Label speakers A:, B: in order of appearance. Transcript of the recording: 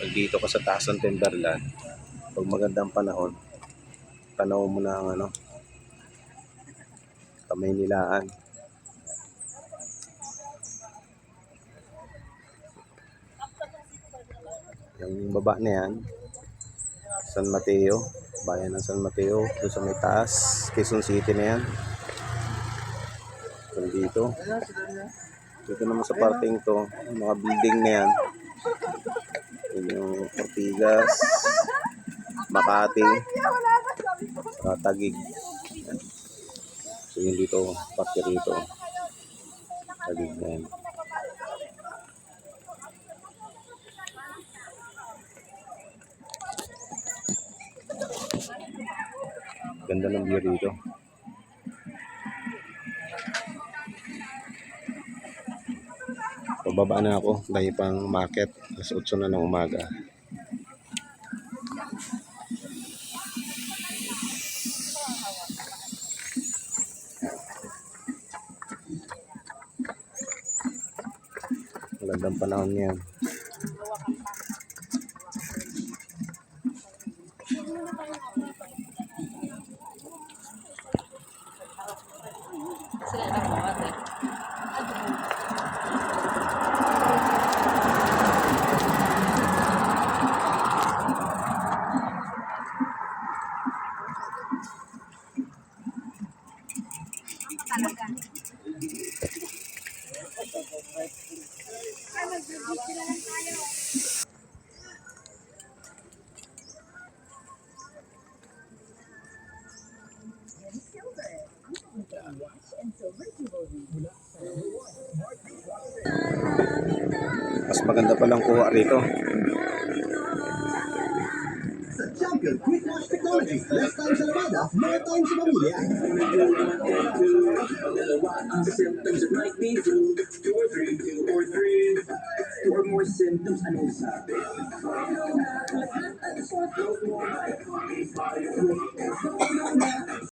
A: Pag dito ka sa taas ng Timberland, pag magandang panahon, tanaw mo na ang ano, kamay nilaan. Yung baba na yan, San Mateo, bayan ng San Mateo, doon sa may taas, Quezon City na yan. Doon dito. Dito naman sa parting to, mga building na yan. Yun yung Ortigas, Makati, saka Tagig. So yun dito, party rito. Tagig na yan. Ganda ng view dito. Pababa na ako dahil pang market. Alas 8 na ng umaga. Magandang panahon yan. Mas maganda palang kuha rito.
B: Champion Wash Technology, less time sa labada, more time sa pamilya.
C: Ang symptoms might be two, two or three, two or three, two or more symptoms. Anong sabi?